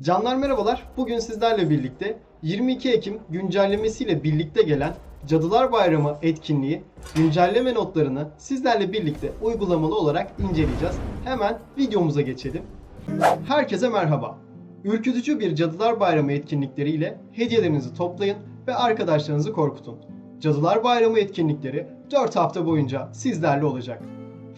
Canlar merhabalar. Bugün sizlerle birlikte 22 Ekim güncellemesiyle birlikte gelen Cadılar Bayramı etkinliği güncelleme notlarını sizlerle birlikte uygulamalı olarak inceleyeceğiz. Hemen videomuza geçelim. Herkese merhaba. Ürkütücü bir Cadılar Bayramı etkinlikleriyle hediyelerinizi toplayın ve arkadaşlarınızı korkutun. Cadılar Bayramı etkinlikleri 4 hafta boyunca sizlerle olacak.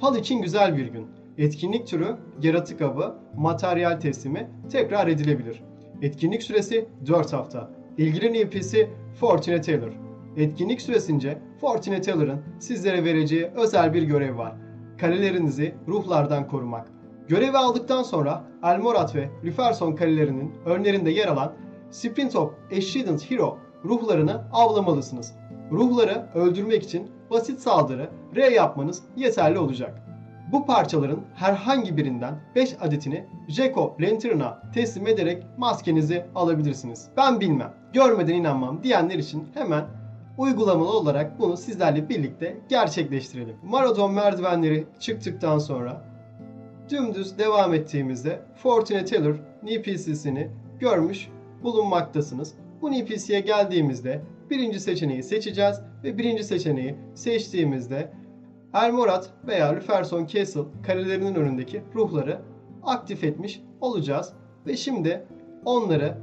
Fal için güzel bir gün. Etkinlik türü yaratık avı, materyal teslimi tekrar edilebilir. Etkinlik süresi 4 hafta. İlgili NPC Fortune Taylor. Etkinlik süresince Fortune Taylor'ın sizlere vereceği özel bir görev var. Kalelerinizi ruhlardan korumak. Görevi aldıktan sonra Almorat ve Lüferson kalelerinin önlerinde yer alan Sprintop Ancient Hero ruhlarını avlamalısınız. Ruhları öldürmek için basit saldırı R yapmanız yeterli olacak. Bu parçaların herhangi birinden 5 adetini Jeko Lantern'a teslim ederek maskenizi alabilirsiniz. Ben bilmem, görmeden inanmam diyenler için hemen uygulamalı olarak bunu sizlerle birlikte gerçekleştirelim. Marathon merdivenleri çıktıktan sonra dümdüz devam ettiğimizde Fortune Teller NPC'sini görmüş bulunmaktasınız. Bu NPC'ye geldiğimizde birinci seçeneği seçeceğiz ve birinci seçeneği seçtiğimizde Elmorat veya Lüferson Castle kalelerinin önündeki ruhları aktif etmiş olacağız. Ve şimdi onları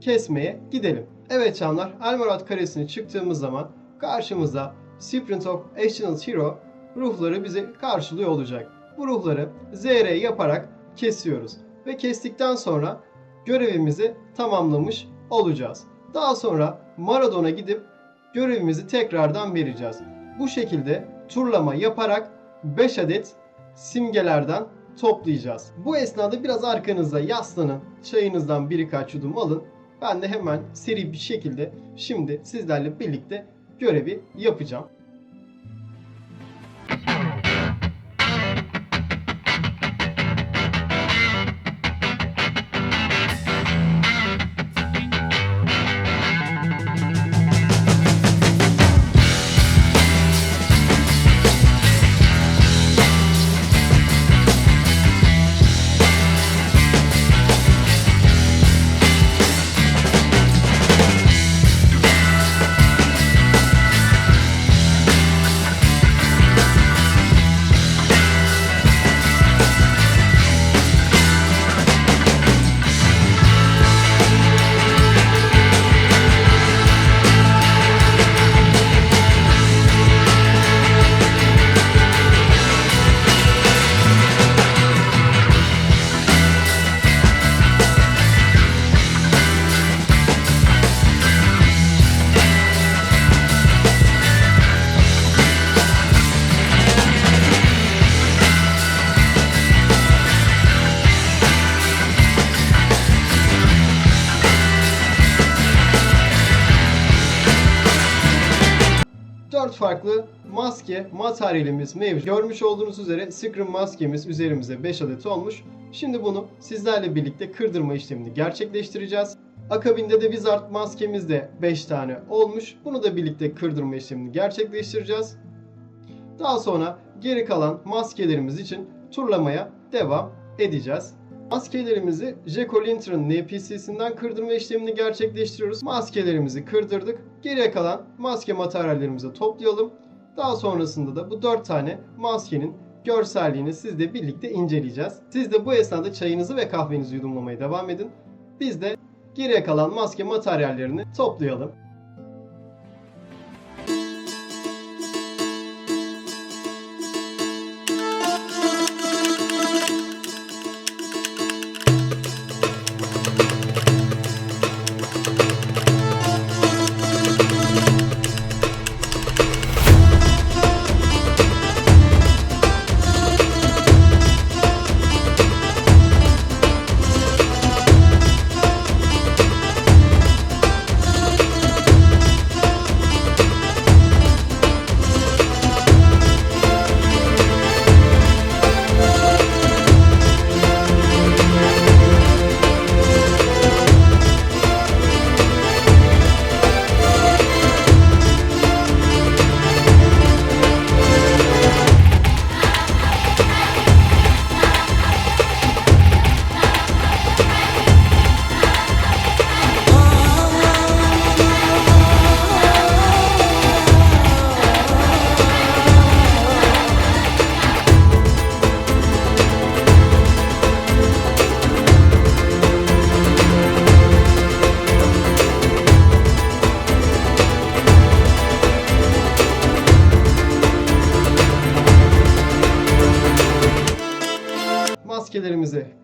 kesmeye gidelim. Evet canlar Elmorat karesine çıktığımız zaman karşımıza Sprint of Ancient Hero ruhları bizi karşılıyor olacak. Bu ruhları ZR yaparak kesiyoruz. Ve kestikten sonra görevimizi tamamlamış olacağız. Daha sonra Maradon'a gidip görevimizi tekrardan vereceğiz. Bu şekilde turlama yaparak 5 adet simgelerden toplayacağız. Bu esnada biraz arkanıza yaslanın. Çayınızdan birkaç yudum alın. Ben de hemen seri bir şekilde şimdi sizlerle birlikte görevi yapacağım. Farklı maske materyalimiz mevcut. Görmüş olduğunuz üzere Scream maskemiz üzerimize 5 adet olmuş. Şimdi bunu sizlerle birlikte kırdırma işlemini gerçekleştireceğiz. Akabinde de Wizard maskemiz de 5 tane olmuş. Bunu da birlikte kırdırma işlemini gerçekleştireceğiz. Daha sonra geri kalan maskelerimiz için turlamaya devam edeceğiz. Maskelerimizi Jeko Lintern NPC'sinden kırdırma işlemini gerçekleştiriyoruz. Maskelerimizi kırdırdık. Geriye kalan maske materyallerimizi toplayalım. Daha sonrasında da bu 4 tane maskenin görselliğini sizle birlikte inceleyeceğiz. Siz de bu esnada çayınızı ve kahvenizi yudumlamaya devam edin. Biz de geriye kalan maske materyallerini toplayalım.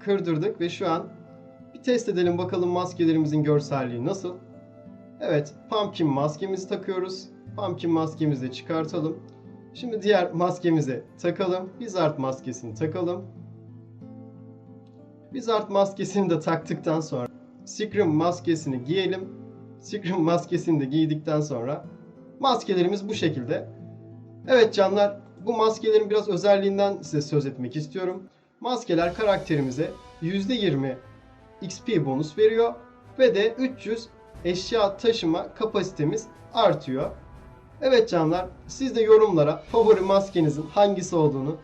Kırdırdık ve şu an bir test edelim bakalım maskelerimizin görselliği nasıl. Evet, pumpkin maskemizi takıyoruz. Pumpkin maskemizi de çıkartalım. Şimdi diğer maskemizi takalım. Wizard maskesini takalım. Wizard maskesini de taktıktan sonra Scream maskesini giyelim. Scream maskesini de giydikten sonra maskelerimiz bu şekilde. Evet canlar, bu maskelerin biraz özelliğinden size söz etmek istiyorum. Maskeler karakterimize %20 XP bonus veriyor ve de 300 eşya taşıma kapasitemiz artıyor. Evet canlar, siz de yorumlara favori maskenizin hangisi olduğunu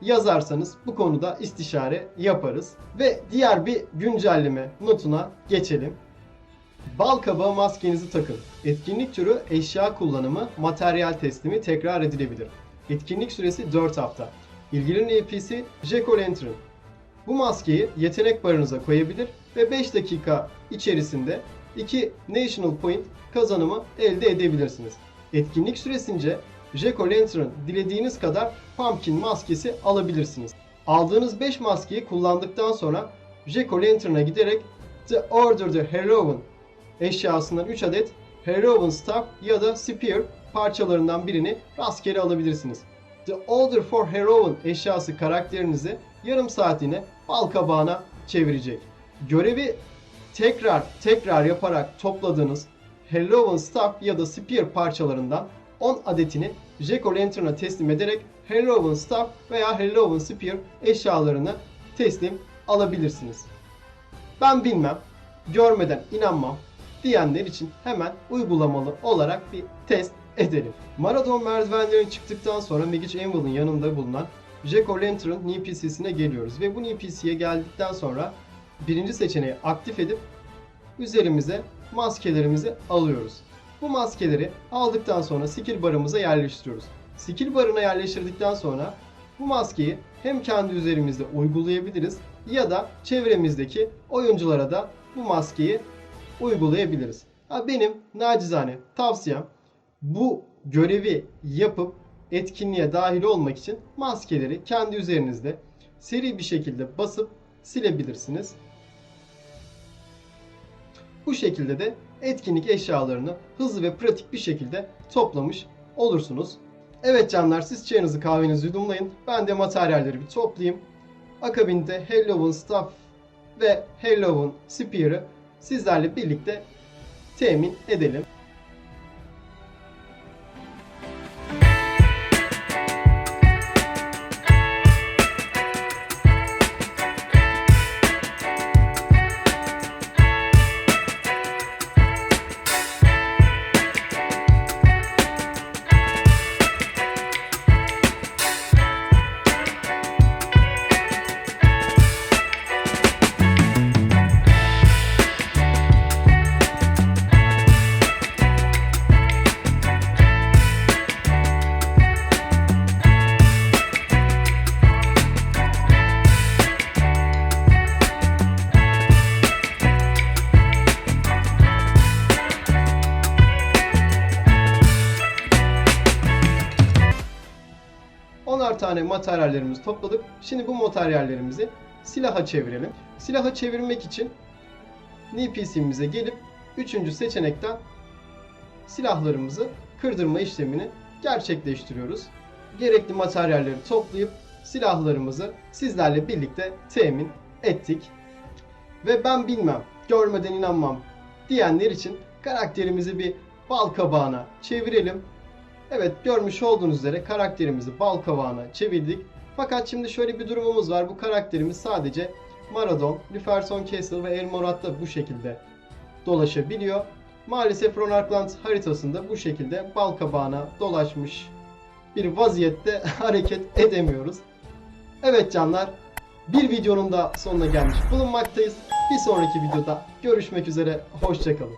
yazarsanız bu konuda istişare yaparız. Ve diğer bir güncelleme notuna geçelim. Bal kabağı maskenizi takın. Etkinlik türü eşya kullanımı, materyal teslimi tekrar edilebilir. Etkinlik süresi 4 hafta. İlgili NPC Jack O'Lantern. Bu maskeyi yetenek barınıza koyabilir ve 5 dakika içerisinde 2 National Point kazanımı elde edebilirsiniz. Etkinlik süresince Jack O'Lantern dilediğiniz kadar Pumpkin maskesi alabilirsiniz. Aldığınız 5 maskeyi kullandıktan sonra Jack O'Lantern'a giderek The Order the Heroine eşyasından 3 adet Heroine Staff ya da Spear parçalarından birini rastgele alabilirsiniz. The Order for Heroine eşyası karakterinizi yarım saatine bal kabağına çevirecek. Görevi tekrar tekrar yaparak topladığınız Heroine Staff ya da Spear parçalarından 10 adetini Jack O'Lantern'a teslim ederek Heroine Staff veya Heroine Spear eşyalarını teslim alabilirsiniz. Ben bilmem, görmeden inanmam diyenler için hemen uygulamalı olarak bir test edelim. Maradon merdivenlerine çıktıktan sonra Magic Anvil'ın yanında bulunan Jack O'Lantern NPC'sine geliyoruz ve bu NPC'ye geldikten sonra birinci seçeneği aktif edip üzerimize maskelerimizi alıyoruz. Bu maskeleri aldıktan sonra skill barımıza yerleştiriyoruz. Skill barına yerleştirdikten sonra bu maskeyi hem kendi üzerimizde uygulayabiliriz ya da çevremizdeki oyunculara da bu maskeyi uygulayabiliriz. Ha benim nacizane tavsiyem bu görevi yapıp etkinliğe dahil olmak için maskeleri kendi üzerinizde seri bir şekilde basıp silebilirsiniz. Bu şekilde de etkinlik eşyalarını hızlı ve pratik bir şekilde toplamış olursunuz. Evet canlar siz çayınızı kahvenizi yudumlayın. Ben de materyalleri bir toplayayım. Akabinde Halloween Staff ve Halloween Spear'ı sizlerle birlikte temin edelim. Onar tane materyallerimizi topladık. Şimdi bu materyallerimizi silaha çevirelim. Silaha çevirmek için NPC'mize gelip üçüncü seçenekten silahlarımızı kırdırma işlemini gerçekleştiriyoruz. Gerekli materyalleri toplayıp silahlarımızı sizlerle birlikte temin ettik. Ve ben bilmem, görmeden inanmam diyenler için karakterimizi bir bal kabağına çevirelim. Evet görmüş olduğunuz üzere karakterimizi bal kavağına çevirdik. Fakat şimdi şöyle bir durumumuz var. Bu karakterimiz sadece Maradon, Luferson Castle ve El Morat'ta bu şekilde dolaşabiliyor. Maalesef Ronarkland haritasında bu şekilde bal kabağına dolaşmış bir vaziyette hareket edemiyoruz. Evet canlar bir videonun da sonuna gelmiş bulunmaktayız. Bir sonraki videoda görüşmek üzere. Hoşçakalın.